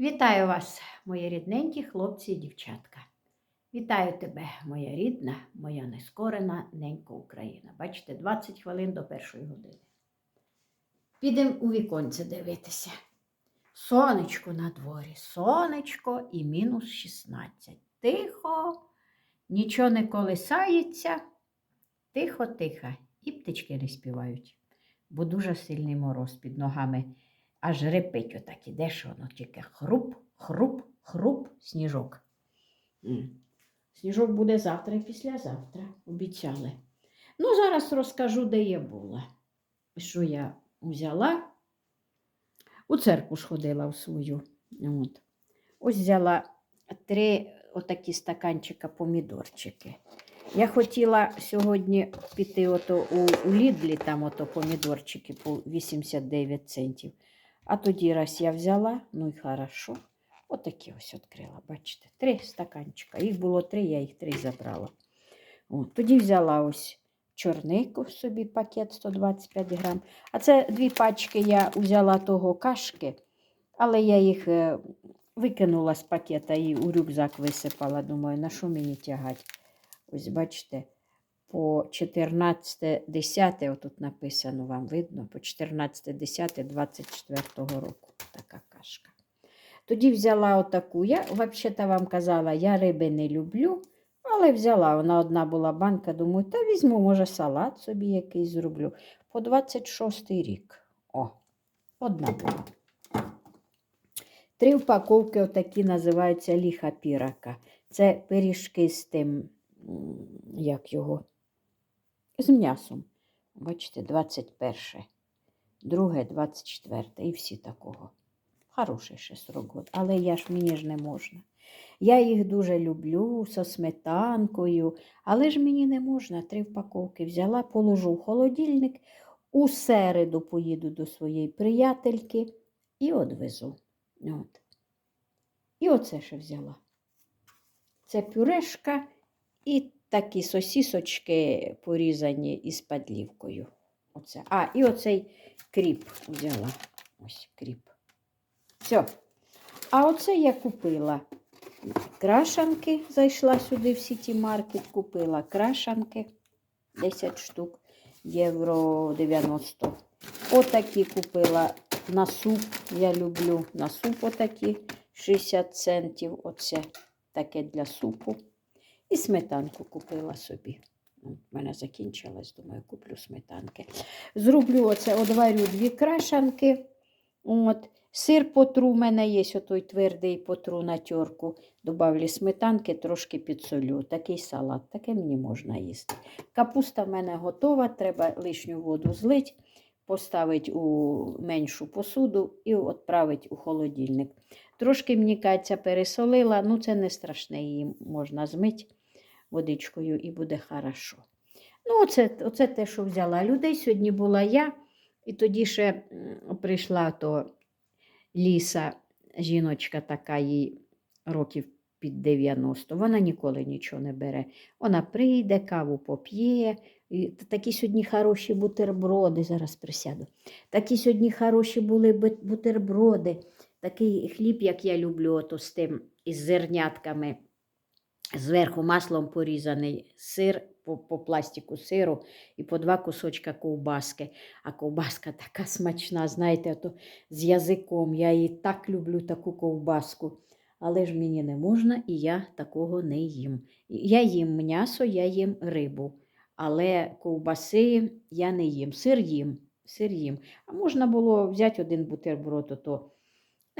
Вітаю вас, мої рідненькі хлопці і дівчатка. Вітаю тебе, моя рідна, моя нескорена ненька Україна. Бачите, 20 хвилин до першої години. Підемо у віконце дивитися. Сонечко на дворі, сонечко і мінус 16. Тихо, нічого не колисається, тихо-тихо. І птички не співають, бо дуже сильний мороз під ногами. Аж репить отак ідеш, воно тільки хруп, хруп, хруп, сніжок. Сніжок буде завтра і післязавтра, обіцяли. Ну, зараз розкажу, де я була. Що я взяла? У церкву ж ходила в свою. От. Ось взяла три отакі стаканчика помідорчики. Я хотіла сьогодні піти ото у, у Лідлі, там ото помідорчики по 89 центів. А тоді раз я взяла, ну і хорошо. Отакі ось відкрила, бачите, три стаканчика. Їх було три, я їх три забрала. От, тоді взяла ось чорнику собі пакет 125 грам. А це дві пачки я взяла того кашки, але я їх е, викинула з пакета і у рюкзак висипала. Думаю, на що мені тягати? Ось бачите, по 14.10, отут написано, вам видно, по 14.10.24 року така кашка. Тоді взяла отаку. Я взагалі-то вам казала, я риби не люблю, але взяла. Вона одна була банка, думаю, та візьму, може, салат собі якийсь зроблю. По 26 рік. О, одна була. Три упаковки отакі називаються ліха пірака. Це пиріжки з тим, як його, з м'ясом. Бачите, 21, друге, 24 і всі такого. Хороший ще срок, год, але я ж мені ж не можна. Я їх дуже люблю со сметанкою, але ж мені не можна. Три впаковки взяла, положу в холодильник, у середу поїду до своєї приятельки і одвезу. От. І оце ще взяла. Це пюрешка і такі сосісочки порізані із падлівкою. Оце. А, і оцей кріп взяла. Ось кріп. Все. А оце я купила крашанки. Зайшла сюди в Сіті Маркет, купила крашанки 10 штук, євро 90. Отакі купила на суп. Я люблю на суп отакі 60 центів. Оце таке для супу. І сметанку купила собі. У мене закінчилась, думаю, куплю сметанки. Зроблю оце, одварю дві крашанки. От. Сир потру, у мене є отой твердий потру на терку. Добавлю сметанки, трошки підсолю. Такий салат, таке мені можна їсти. Капуста в мене готова, треба лишню воду злить, поставити у меншу посуду і відправити у холодильник. Трошки, мені кажеться, пересолила, ну це не страшне, її можна змити водичкою і буде хорошо. Ну, оце, оце те, що взяла. Людей сьогодні була я, і тоді ще прийшла то ліса, жіночка така їй років під 90. Вона ніколи нічого не бере. Вона прийде, каву поп'є. Такі сьогодні хороші бутерброди, зараз присяду. Такі сьогодні хороші були бутерброди. Такий хліб, як я люблю, ото з тим із зернятками. Зверху маслом порізаний сир по, по пластику сиру і по два кусочка ковбаски. А ковбаска така смачна, знаєте, ото з язиком. Я її так люблю, таку ковбаску. Але ж мені не можна, і я такого не їм. Я їм м'ясо, я їм рибу. Але ковбаси я не їм. Сир їм. Сир їм. А можна було взяти один бутерброд, ото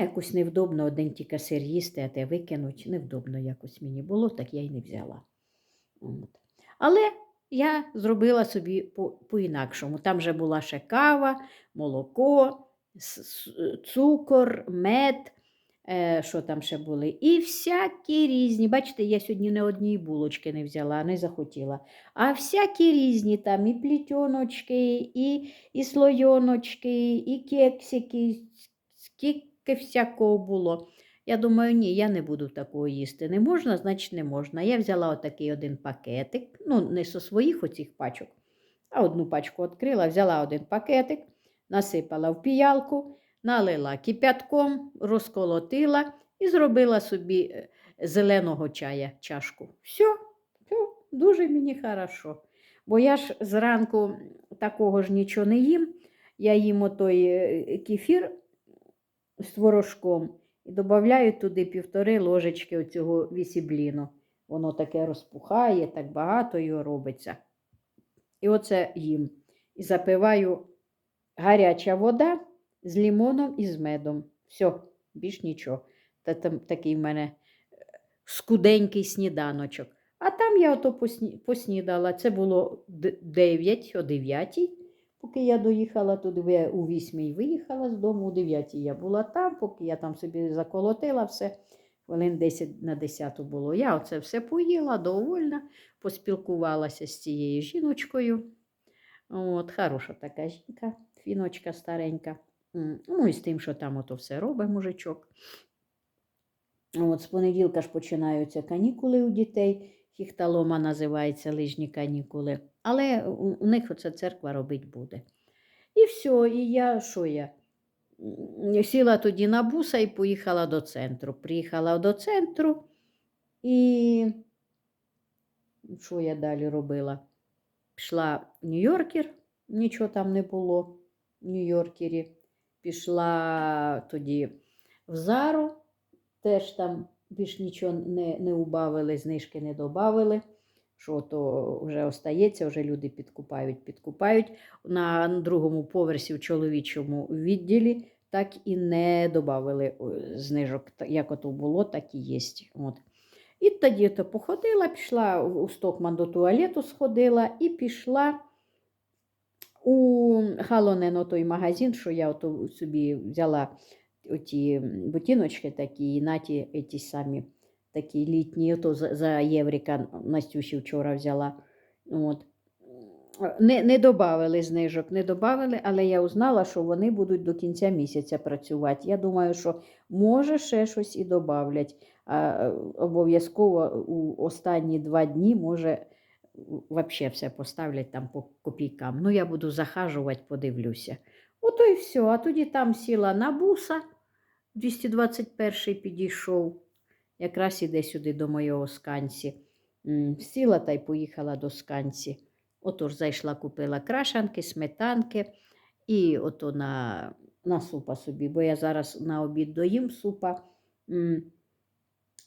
якось невдобно один тільки сир їсти, а те викинуть. Невдобно якось мені було, так я й не взяла. От. Але я зробила собі по- по-інакшому. Там же була ще кава, молоко, цукор, мед, е, що там ще були. І всякі різні. Бачите, я сьогодні не однієї булочки не взяла, не захотіла. А всякі різні там і плітьоночки, і, і слойоночки, і кексики, скільки всякого було. Я думаю, ні, я не буду такого їсти. Не можна, значить не можна. Я взяла отакий один пакетик, ну, не зі своїх оцих пачок, а одну пачку відкрила, взяла один пакетик, насипала в піялку, налила кипятком, розколотила і зробила собі е, зеленого чая чашку. Все, все дуже мені хорошо. Бо я ж зранку такого ж нічого не їм. Я їм отой е, кефір з творожком і додаю туди півтори ложечки оцього вісібліну. Воно таке розпухає, так багато його робиться. І оце їм. І запиваю гаряча вода з лимоном і з медом. Все, більш нічого. Та там такий в мене е, скуденький сніданочок. А там я ото посні- поснідала. Це було 9 о 9, поки я доїхала туди, я у 8 виїхала з дому, у 9 я була там, поки я там собі заколотила все. Хвилин 10 на 10 було. Я оце все поїла, довольна, поспілкувалася з цією жіночкою. От, хороша така жінка, фіночка старенька. Ну, і з тим, що там ото все робить мужичок. От, з понеділка ж починаються канікули у дітей. Хіхталома називається лижні канікули. Але у, у них оця церква робить буде. І все, і я що я? Сіла тоді на буса і поїхала до центру. Приїхала до центру і що я далі робила? Пішла в Нью-Йоркер, нічого там не було в Нью-Йоркері. Пішла тоді в Зару, теж там більш нічого не, не убавили, знижки не додавали. Що то вже остається, вже люди підкупають, підкупають. На другому поверсі в чоловічому відділі так і не додавали знижок. Як ото було, так і є. От. І тоді то походила, пішла у Стокман до туалету сходила і пішла у Халонен, той магазин, що я собі взяла оті ботиночки такі, і наті ті самі такі літні, ото за, за Євріка Настюші вчора взяла. От. Не, не додавали знижок, не додавали, але я узнала, що вони будуть до кінця місяця працювати. Я думаю, що може ще щось і додавлять. Е, обов'язково у останні два дні може взагалі все поставлять там по копійкам. Ну, я буду захажувати, подивлюся. Ото і все. А тоді там сіла на буса, 221 підійшов, якраз іде сюди до моєго сканці. Сіла та й поїхала до сканці. Отож зайшла, купила крашанки, сметанки і ото на, на супа собі, бо я зараз на обід доїм супа.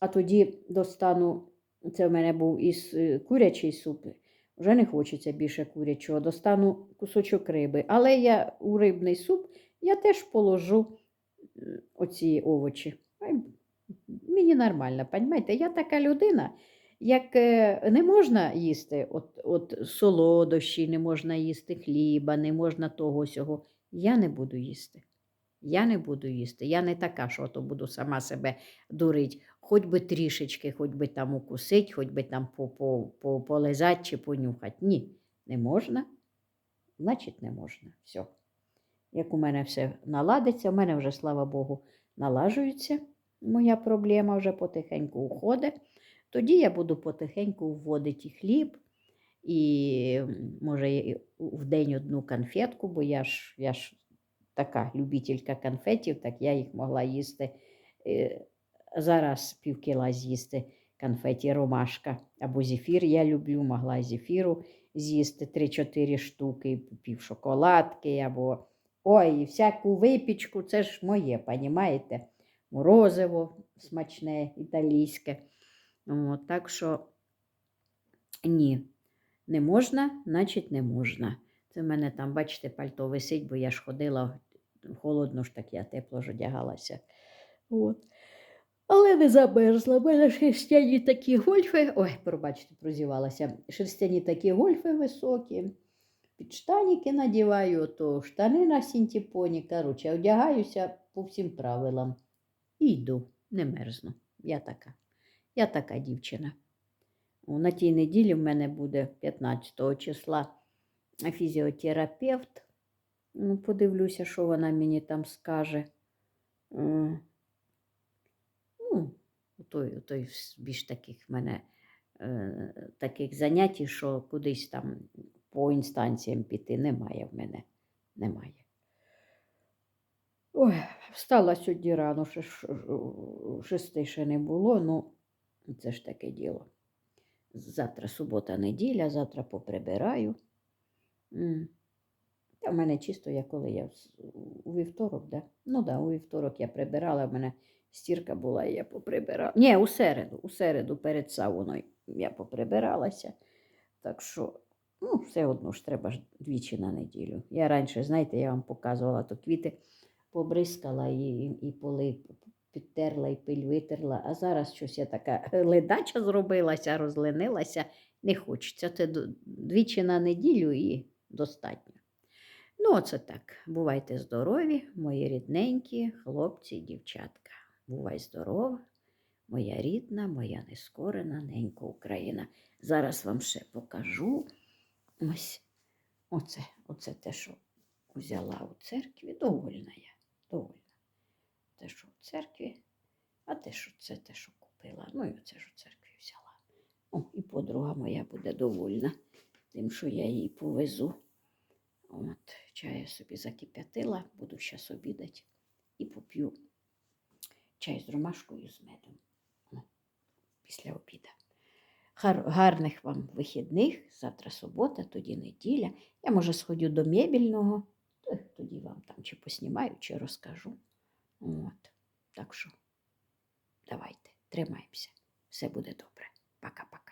А тоді достану, це в мене був із е, курячий суп. Вже не хочеться більше курячого. Достану кусочок риби. Але я у рибний суп я теж положу оці овочі. Мені нормально, понімаєте? Я така людина, як е, не можна їсти от, от солодощі, не можна їсти хліба, не можна того сього. Я не буду їсти. Я не буду їсти. Я не така, що то буду сама себе дурить. Хоч би трішечки, хоч би там укусить, хоч би там по, чи понюхати. Ні, не можна. Значить, не можна. Все. Як у мене все наладиться, у мене вже, слава Богу, налажується. Моя проблема вже потихеньку уходить. Тоді я буду потихеньку вводити хліб, і може в день одну конфетку, бо я ж, я ж така любителька конфетів, так я їх могла їсти. Зараз півкіла з'їсти конфеті ромашка або зефір. Я люблю, могла зефіру з'їсти 3-4 штуки, пів шоколадки або ой, всяку випічку, це ж моє, понімаєте? Морозиво смачне, італійське. От, так що ні, не можна, значить не можна. Це в мене там, бачите, пальто висить, бо я ж ходила холодно ж так, я тепло ж одягалася. От. Але не замерзла. У мене шерстяні такі гольфи. Ой, пробачте, прозівалася. Шерстяні такі гольфи високі. Підштаніки надіваю, то штани на синтепоні. Коротше, одягаюся по всім правилам. І йду, не мерзну. Я така. Я така дівчина. На тій неділі в мене буде 15 числа фізіотерапевт. Ну, подивлюся, що вона мені там скаже. Той, той більш таких мене е, таких занять, що кудись там по інстанціям піти немає в мене. Немає. Ой, встала сьогодні рано, шести ще не було, ну це ж таке діло. Завтра субота, неділя, завтра поприбираю. Та в мене чисто я коли я у вівторок, да? Ну да, у вівторок я прибирала, в мене стірка була, і я поприбирала. Ні, у середу, у середу перед сауною я поприбиралася. Так що, ну, все одно ж треба ж двічі на неділю. Я раніше, знаєте, я вам показувала, то квіти побризкала і, і, і поли підтерла, і пиль витерла. А зараз щось я така ледача зробилася, розленилася. Не хочеться. Це двічі на неділю і достатньо. Ну, оце так. Бувайте здорові, мої рідненькі хлопці дівчатка. Бувай здорова, моя рідна, моя нескорена ненька Україна. Зараз вам ще покажу. Ось оце, оце те, що взяла у церкві. Довольна я. Довольна. Те, що у церкві, а те, що це те, що купила. Ну і оце ж у церкві взяла. О, і подруга моя буде довольна тим, що я їй повезу. От, чаю собі закип'ятила, буду зараз обідати і поп'ю чай з ромашкою з медом після обіда. Гарних вам вихідних, завтра субота, тоді неділя. Я, може, сходю до мебільного, то тоді вам там чи поснімаю, чи розкажу. От. Так що давайте, тримаємося. Все буде добре. Пока-пока.